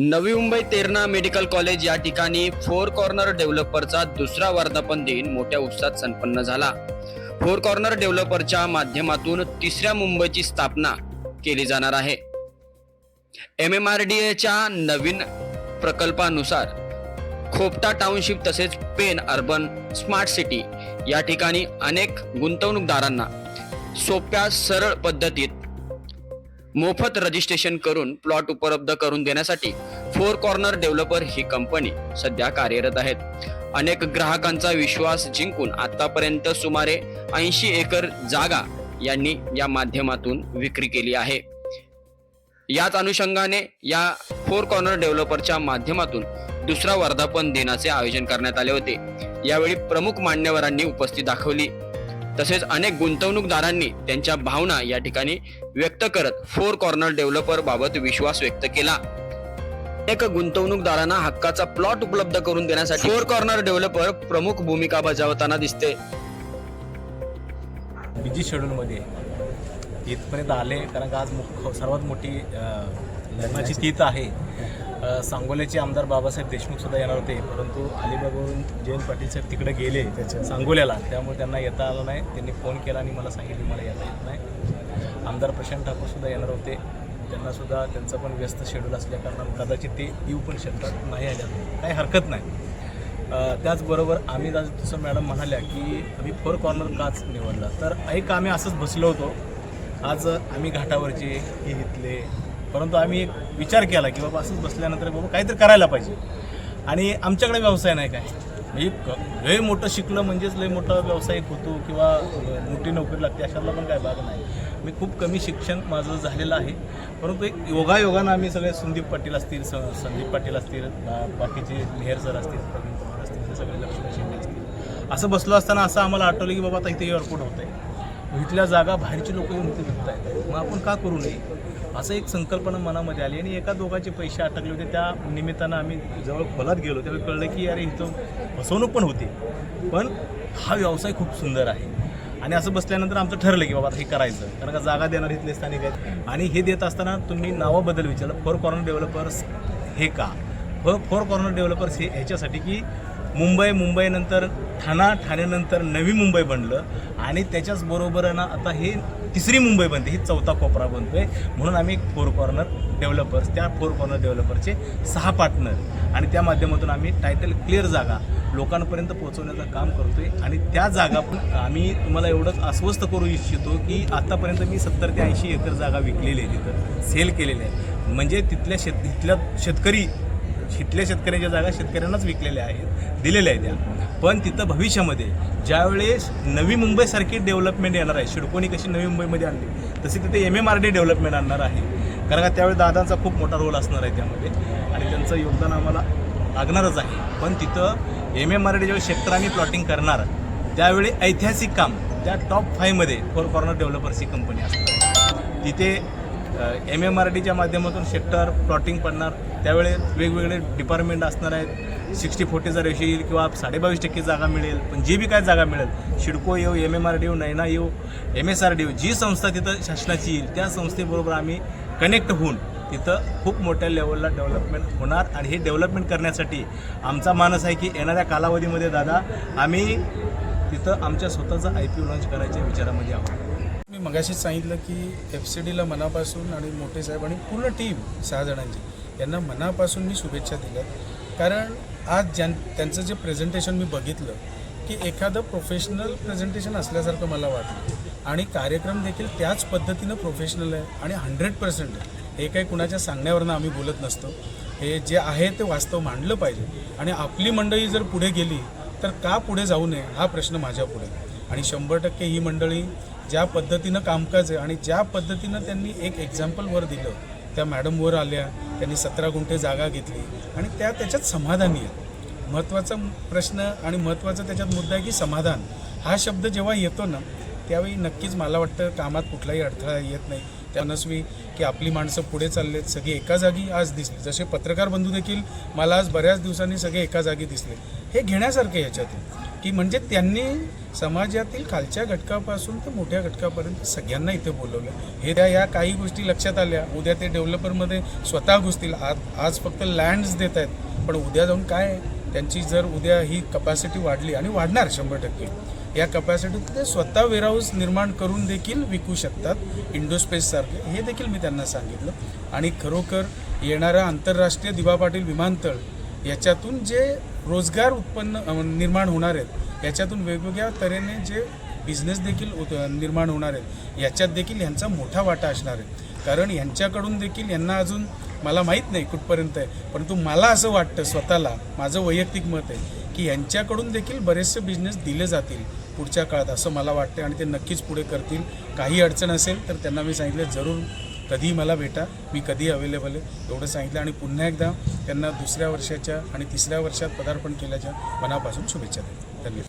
Navi Mumbai Terna medical college या ठिकाणी four corner डेव्हलपरचा दुसरा वर्धापन दिन मोठ्या उत्साहात संपन्न झाला. फोर कॉर्नर डेव्हलपरच्या माध्यमातून तिसऱ्या मुंबईची स्थापना केली जाणार आहे. एम एम आर डी एच्या नवीन प्रकल्पानुसार खोपटा टाउनशिप तसेच पेन अर्बन स्मार्ट सिटी या ठिकाणी अनेक गुंतवणूकदारांना सोप्या सरळ पद्धतीत मोफत रजिस्ट्रेशन करून प्लॉट उपलब्ध करून देण्यासाठी फोर कॉर्नर डेव्हलपर ही कंपनी सध्या कार्यरत आहेत. अनेक ग्राहकांचा विश्वास जिंकून आतापर्यंत सुमारे ऐंशी एकर जागा यांनी या माध्यमातून विक्री केली आहे. याच अनुषंगाने या फोर कॉर्नर डेव्हलपरच्या माध्यमातून दुसरा वर्धापन दिनाचे आयोजन करण्यात आले होते. यावेळी प्रमुख मान्यवरांनी उपस्थिती दाखवली. तसेच अनेक गुंतवणूकदारांनी त्यांच्या भावना या ठिकाणी व्यक्त करत फोर कॉर्नर डेव्हलपर बाबत विश्वास व्यक्त केला. अनेक गुंतवणूकदारांना हक्काचा प्लॉट उपलब्ध करून देण्यासाठी फोर कॉर्नर डेव्हलपर प्रमुख भूमिका बजावताना दिसते. बिजी शेड्यूलमध्ये इथपर्यंत आले कारण आज मुख्य सर्वात मोठी लग्नाची तीत आहे. सांगोल्याचे आमदार बाबासाहेब देशमुख सुद्धा येणार होते. परंतु अलिबागवरून जयंत पाटील साहेब तिकडे गेले सांगोल्याला. त्यामुळे त्यांना येता आलं नाही. त्यांनी फोन केला आणि मला सांगितलं मला येता येत नाही. आमदार प्रशांत ठाकूर सुद्धा येणार होते. त्यांना सुद्धा त्यांचं पण व्यस्त शेड्यूल असल्या कारणानं कदाचित ते येऊ पण शकतात नाही आल्या. काही हरकत नाही. त्याचबरोबर आम्ही आज जसं मॅडम म्हणाल्या की आम्ही फोर कॉर्नर काच निवडला. तर एक आम्ही असंच बसलो होतो. आज आम्ही घाटावरचे हे इथले परंतु आम्ही एक विचार केला की बाबा असंच बसल्यानंतर बाबा काहीतरी करायला पाहिजे. आणि आमच्याकडे व्यवसाय नाही काय? म्हणजे क- लय मोठं शिकलं म्हणजेच लय मोठा व्यावसायिक होतो किंवा मोठी नोकरी लागते अशातला पण काय भाग नाही. मी खूप कमी शिक्षण माझं झालेलं आहे. परंतु एक योगायोगानं आम्ही सगळे संदीप पाटील असतील स संदीप पाटील असतील बाकीचे मेहर सर असतील प्रवीण कुमार असतील ते सगळे लक्ष्मी शिंदे असतील. असं बसलो असताना असं आम्हाला आठवलं की बाबा आता इथे एअरपोर्ट होत आहे इथल्या जागा बाहेरची लोक येऊन इथे विकत आहेत मग आपण का करू नये? असं एक संकल्पना मनामध्ये आली आणि एका दोघांचे पैसे अटकले होते. त्या निमित्तानं आम्ही जवळ खोलात गेलो. त्यावेळी कळलं की अरे इथं फसवणूक पण होती. पण हा व्यवसाय खूप सुंदर आहे. आणि असं बसल्यानंतर आमचं ठरलं की बाबा हे करायचं. कारण का जागा देणार इथले स्थानिक आहेत. आणि हे देत असताना तुम्ही नावाबद्दल विचारलं फोर कॉर्नर डेव्हलपर्स हे का? फोर फोर कॉर्नर डेव्हलपर्स हे ह्याच्यासाठी की मुंबई मुंबईनंतर ठाणा ठाण्यानंतर नवी मुंबई बनलं. आणि त्याच्याचबरोबरनं आता हे तिसरी मुंबई बनते ही चौथा कोपरा बनतोय. म्हणून आम्ही फोर कॉर्नर डेव्हलपर्स त्या फोर कॉर्नर डेव्हलपरचे सहा पार्टनर आणि त्या माध्यमातून आम्ही टायटल क्लिअर जागा लोकांपर्यंत पोहोचवण्याचं काम करतोय. आणि त्या जागा पण आम्ही तुम्हाला एवढंच अस्वस्थ करू इच्छितो की आतापर्यंत मी सत्तर ते ऐंशी एकर जागा विकलेली आहे तिथं सेल केलेली आहे. म्हणजे तिथल्या शेत तिथल्या शेतकरी तिथल्या शेतकऱ्याच्या जागा शेतकऱ्यांनाच विकलेल्या आहेत दिलेल्या आहेत त्या. पण तिथं भविष्यामध्ये ज्यावेळेस नवी मुंबईसारखी डेव्हलपमेंट येणार आहे शिडकोणी कशी नवी मुंबईमध्ये आणली तशी तिथे M M R D development आणणार आहे. कारण का त्यावेळी दादांचा खूप मोठा रोल असणार आहे त्यामध्ये. आणि त्यांचं योगदान आम्हाला लागणारच आहे. पण तिथं एम एम आर डी ज्यावेळी सेक्टर प्लॉटिंग करणार त्यावेळी ऐतिहासिक काम त्या टॉप फायमध्ये फोर कॉर्नर डेव्हलपर्स ही कंपनी असणार. तिथे एम एम आर डीच्या माध्यमातून सेक्टर प्लॉटिंग पडणार. त्यावेळेस वेगवेगळे डिपार्टमेंट असणार आहेत. सिक्स्टी फोर्टीचा रेशो येईल किंवा साडेबावीस टक्के जागा मिळेल. पण जे बी काय जागा मिळेल शिडको येऊ एम एम आर डी येऊ नैना येऊ एम एस आर डी येऊ जी संस्था तिथं शासनाची येईल त्या संस्थेबरोबर आम्ही कनेक्ट होऊन तिथं खूप मोठ्या लेवलला डेव्हलपमेंट होणार. आणि हे डेव्हलपमेंट करण्यासाठी आमचा मानस आहे की येणाऱ्या कालावधीमध्ये दादा आम्ही तिथं आमच्या स्वतःचा आय पी लॉन्च करायच्या विचारामध्ये आहोत. मी मगाशीच सांगितलं की एफ सी डीला मनापासून आणि मोठे साहेब आणि पूर्ण टीम सहा जणांची यांना मनापासून मी शुभेच्छा दिल्या. कारण आज ज्यां त्यांचं जे प्रेझेंटेशन मी बघितलं की एखादं प्रोफेशनल प्रेझेंटेशन असल्यासारखं मला वाटलं. आणि कार्यक्रम देखील त्याच पद्धतीनं प्रोफेशनल आहे आणि हंड्रेड पर्सेंट आहे. हे काही कुणाच्या सांगण्यावरनं आम्ही बोलत नसतो. हे जे आहे ते वास्तव मांडलं पाहिजे. आणि आपली मंडळी जर पुढे गेली तर का पुढे जाऊ नये हा प्रश्न माझ्या पुढे. आणि शंभर टक्के ही मंडळी ज्या पद्धतीनं कामकाज आहे आणि ज्या पद्धतीनं त्यांनी एक एक्झाम्पल वर दिलं त्या मॅडमवर आल्या त्यांनी सतरा गुंठे जागा घेतली आणि त्या त्याच्यात समाधानी आहेत. महत्त्वाचा प्रश्न आणि महत्त्वाचा त्याच्यात मुद्दा आहे की समाधान. हा शब्द जेव्हा येतो ना त्यावेळी नक्कीच मला वाटतं कामात कुठलाही अडथळा येत नाही. त्या मनस्वी की आपली माणसं पुढे चाललेत सगळी एका जागी आज दिसली. जसे पत्रकार बंधू देखील मला आज बऱ्याच दिवसांनी सगळे एका जागी दिसले. हे घेण्यासारखे याच्यातून की म्हणजे त्यांनी समाजातील खालच्या घटकापासून तर मोठ्या घटकापर्यंत सगळ्यांना इथे बोलवलं. हे त्या या काही गोष्टी लक्षात आल्या. उद्या ते डेव्हलपरमध्ये स्वतः घुसतील. आज आज फक्त लँड्स देत आहेत. पण उद्या जाऊन काय त्यांची जर उद्या ही कपॅसिटी वाढली आणि वाढणार शंभर टक्के. या कपॅसिटीत ते स्वतः वेअरहाऊस निर्माण करून देखील विकू शकतात इंडोस्पेससारखे हे देखील मी त्यांना सांगितलं. आणि खरोखर येणारा आंतरराष्ट्रीय दिवा पाटील विमानतळ याच्यातून जे रोजगार उत्पन्न निर्माण होणार आहेत याच्यातून वेगवेगळ्या तऱ्हेने जे बिझनेस देखील उत- निर्माण होणार आहेत याच्यात देखील यांचा मोठा वाटा असणार आहे. कारण यांच्याकडून देखील यांना अजून मला माहीत नाही कुठपर्यंत आहे परंतु मला असं वाटतं स्वतःला माझं वैयक्तिक मत आहे की यांच्याकडून देखील बरेचसे बिझनेस दिले जातील पुढच्या काळात असं मला वाटतं आणि ते नक्कीच पुढे करतील. काही अडचण असेल तर त्यांना मी सांगितलं जरूर कधीही मला भेटा. मी कधी अवेलेबल आहे. एवढं सांगितलं आणि पुन्हा एकदा त्यांना दुसऱ्या वर्षाच्या आणि तिसऱ्या वर्षात पदार्पण केल्याच्या मनापासून शुभेच्छा देतो. धन्यवाद.